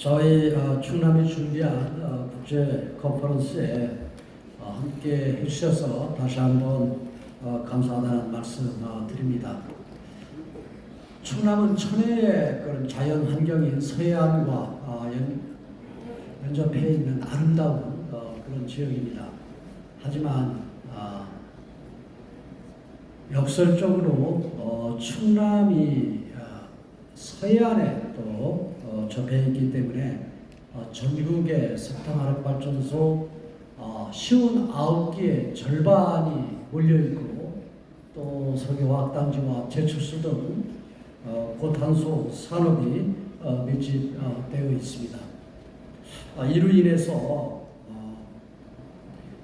저희 어, 충남이 준비한 어, 국제 컨퍼런스에 어, 함께 해주셔서 다시 한번 어, 감사하다는 말씀 어, 드립니다. 충남은 천혜의 그런 자연 환경인 서해안과 연접해 있는 아름다운 어, 그런 지역입니다. 하지만 아, 역설적으로 어, 충남이 아, 서해안에 또 어, 접해 있기 때문에 어, 전국의 석탄 화력 발전소 어, 59개의 절반이 몰려 있고 또 석유화학 단지와 제철소 등 어, 고탄소 산업이 어, 밀집되어 있습니다. 아, 이로 인해서 어,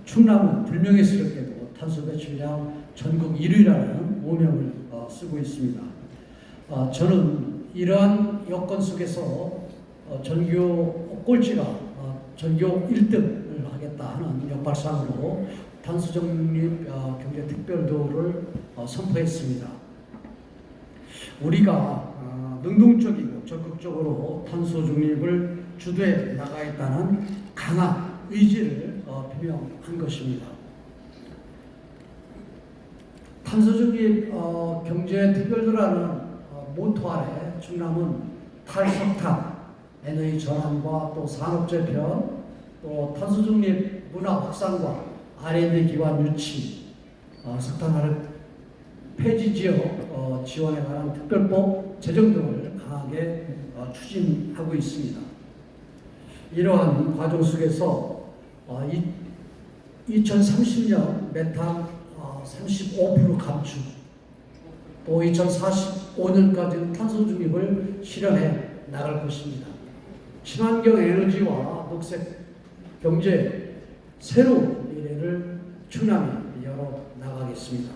충남은 불명예스럽게도 탄소 배출량 전국 1위라는 오명을 어, 쓰고 있습니다. 어, 저는 이러한 여건 속에서 어, 전교 꼴찌가 어, 전교 1등을 하겠다 하는 역발상으로 적립 어, 경제 특별도를 어, 선포했습니다. 우리가 어, 능동적이고 적극적으로 탄소 중립을 주도해 나가겠다는 강한 의지를 어, 표명한 것입니다. 탄소 중립 어, 경제 특별도라는 어, 모토 아래 충남은 탈석탄, 에너지 전환과 또 산업 재편, 또 탄소 중립 문화 확산과 R&D 기반 유치, 어, 석탄 화력 폐지 지역 어, 지원에 관한 특별법 제정 등을 강하게 어, 추진하고 있습니다. 이러한 과정 속에서 어, 이, 2030년 메탄 어, 35% 감축, 또 2045년까지는 탄소 중립을 실현해 나갈 것입니다. 친환경 에너지와 녹색 경제 새로운 미래를 충남이 열어 나가겠습니다.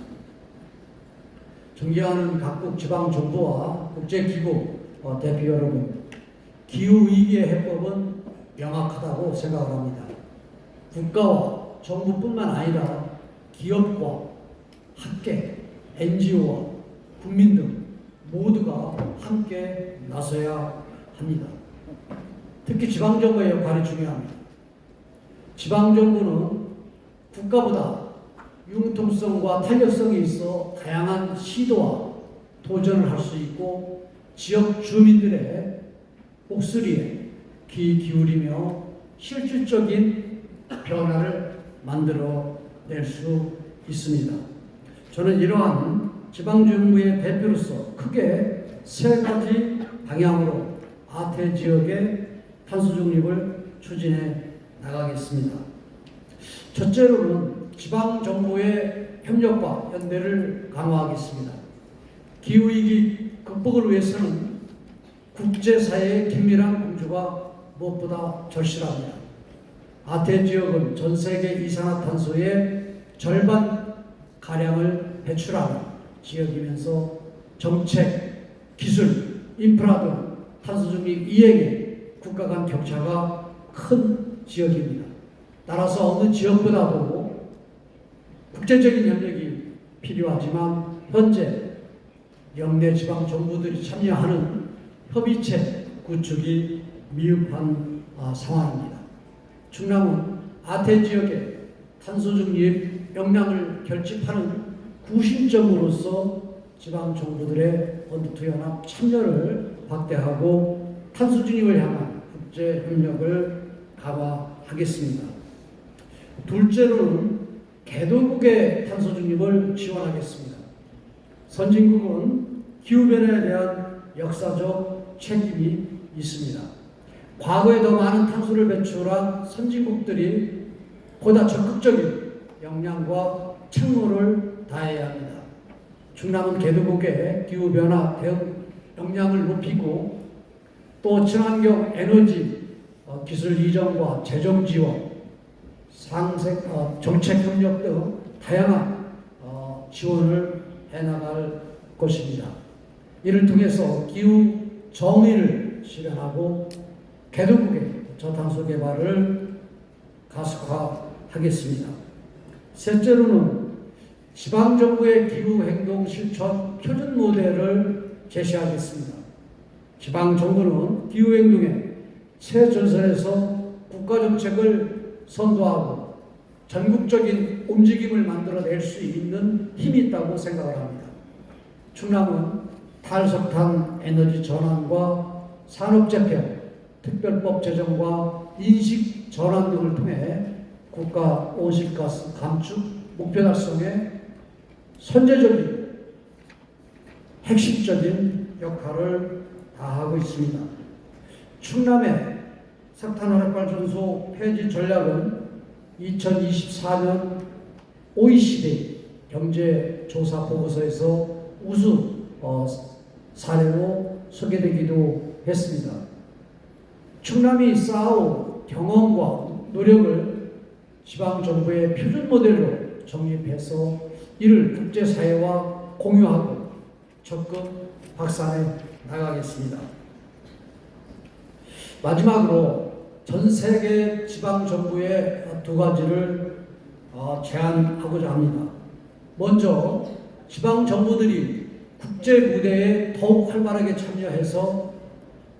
존경하는 각국 지방 정부와 국제기구 어, 대표 여러분, 기후 위기의 해법은 명확하다고 생각을 합니다. 국가와 정부뿐만 아니라 기업과 학계, NGO와 국민 등 모두가 함께 나서야 합니다. 특히 지방정부의 역할이 중요합니다. 지방정부는 국가보다 융통성과 탄력성이 있어 다양한 시도와 도전을 할 수 있고 지역 주민들의 목소리에 귀 기울이며 실질적인 변화를 만들어 낼 수 있습니다. 저는 이러한 지방정부의 대표로서 크게 세 가지 방향으로 아태 지역의 탄소 중립을 추진해 나가겠습니다. 첫째로는 지방 정부의 협력과 연대를 강화하겠습니다. 기후 위기 극복을 위해서는 국제사회의 긴밀한 공조가 무엇보다 절실합니다. 아태 지역은 전 세계 이산화탄소의 절반 가량을 배출하는 지역이면서 정책, 기술, 인프라 등 탄소 중립 이행에 국가 간 격차가 큰 지역입니다. 따라서 어느 지역보다도 국제적인 협력이 필요하지만 현재 영내 지방 정부들이 참여하는 협의체 구축이 미흡한 아, 상황입니다. 충남은 아태 지역의 탄소 중립 역량을 결집하는 구심점으로서 지방 정부들의 원투 연합 참여를 확대하고 탄소 중립을 향한 국제 협력을 강화하겠습니다. 둘째로는 개도국의 탄소 중립을 지원하겠습니다. 선진국은 기후변화에 대한 역사적 책임이 있습니다. 과거에 더 많은 탄소를 배출한 선진국들이 보다 적극적인 역량과 책무를 다해야 합니다. 충남은 개도국의 기후변화 대응 역량을 높이고 또 친환경 에너지 어, 기술 이전과 재정 지원, 상생, 어, 정책 협력 등 다양한 어, 지원을 해나갈 것입니다. 이를 통해서 기후 정의를 실현하고 개도국의 저탄소 개발을 가속화하겠습니다. 셋째로는 지방정부의 기후행동 실천 표준 모델을 제시하겠습니다. 지방정부는 기후행동에 새 전선에서 국가정책을 선도하고 전국적인 움직임을 만들어낼 수 있는 힘이 있다고 생각을 합니다. 충남은 탈석탄 에너지 전환과 산업재편, 특별법 제정과 인식 전환 등을 통해 국가 온실가스 감축 목표 달성에 선제적인 핵심적인 역할을 다하고 있습니다. 충남의 석탄화력발전소 폐지 전략은 2024년 OECD 경제조사 보고서에서 우수 어, 사례로 소개되기도 했습니다. 충남이 쌓아온 경험과 노력을 지방정부의 표준 모델로 정립해서 이를 국제사회와 공유하고 적극 확산해 나가겠습니다. 마지막으로 전 세계 지방 정부의 두 가지를 어, 제안하고자 합니다. 먼저 지방 정부들이 국제 무대에 더욱 활발하게 참여해서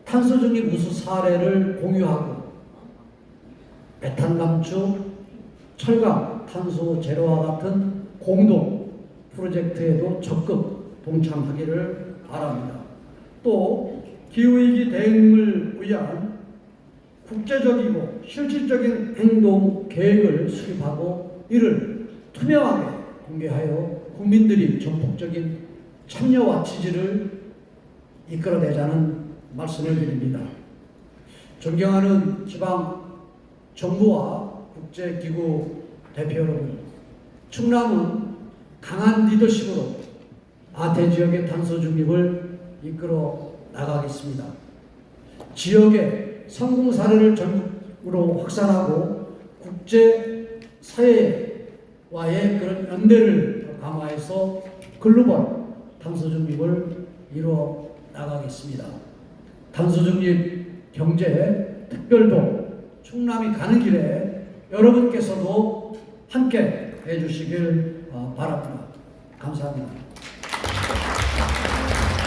탄소 중립 우수 사례를 공유하고 메탄 감축, 철강, 탄소 제로와 같은 공동 프로젝트에도 적극 동참하기를 바랍니다. 또 기후위기 대응을 위한 국제적이고 실질적인 행동 계획을 수립하고 이를 투명하게 공개하여 국민들이 전폭적인 참여와 지지를 이끌어내자는 말씀을 드립니다. 존경하는 지방 정부와 국제기구 대표 여러분, 충남은 강한 리더십으로 아태 지역의 탄소 중립을 이끌어 나가겠습니다. 지역의 성공 사례를 전국으로 확산하고 국제 사회와의 그런 연대를 더 강화해서 글로벌 탄소 중립을 이루어 나가겠습니다. 탄소 중립 경제 특별도 충남이 가는 길에 여러분께서도 함께 해주시길 어, 바랍니다. 감사합니다.